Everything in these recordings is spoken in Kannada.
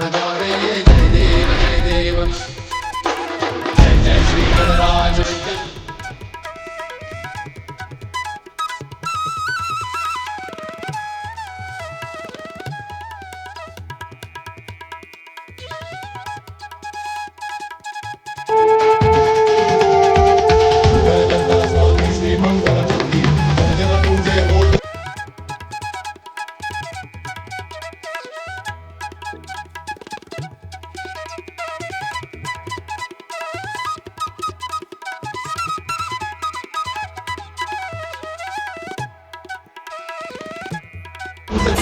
Adore Jai Deva Jai Deva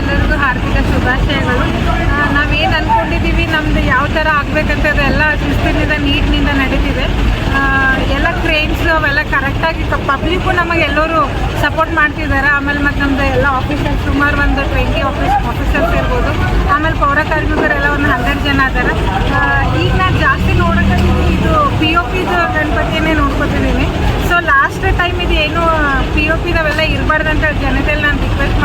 ಎಲ್ಲರಿಗೂ ಹಾರ್ದಿಕ ಶುಭಾಶಯಗಳು. ನಾವೇನು ಅಂದ್ಕೊಂಡಿದ್ದೀವಿ ನಮ್ದು ಯಾವ ಥರ ಆಗಬೇಕಂತ ಎಲ್ಲ ಶಿಸ್ತಿನಿಂದ, ನೀಟ್ನಿಂದ ನಡೀತಿದೆ. ಎಲ್ಲ ಕ್ರೇನ್ಸ್ ಅವೆಲ್ಲ ಕರೆಕ್ಟಾಗಿ ಪಬ್ಲಿಕ್ಕು ನಮಗೆ ಎಲ್ಲರೂ ಸಪೋರ್ಟ್ ಮಾಡ್ತಿದ್ದಾರೆ. ಆಮೇಲೆ ಮತ್ತು ನಮ್ಮದು ಎಲ್ಲ ಆಫೀಸರ್ಸ್ ಸುಮಾರು ಒಂದು ಟ್ವೆಂಟಿ ಆಫೀಸ್ ಆಫೀಸರ್ಸ್ ಇರ್ಬೋದು. ಆಮೇಲೆ ಪೌರ ಕಾರ್ಮಿಕರೆಲ್ಲ ಒಂದು ಹಂಡ್ರೆಡ್ ಜನ ಇದ್ದಾರೆ ಈಗ ನಾನು ಜಾಸ್ತಿ ನೋಡೋಕ್ಕಿದ್ದೀನಿ ಇದು ಪಿ ಒ ಪಿದು ಗಣಪತಿಯನ್ನೇ ನೋಡ್ಕೊತಿದ್ದೀನಿ ಸೊ ಲಾಸ್ಟ್ ಟೈಮ್ ಇದು ಏನು ಪಿ ಒ ಪಿದವೆಲ್ಲ ಇರಬಾರ್ದಂತ ಜನತೆಯಲ್ಲಿ ನಾನು ರಿಕ್ವೆಸ್ಟ್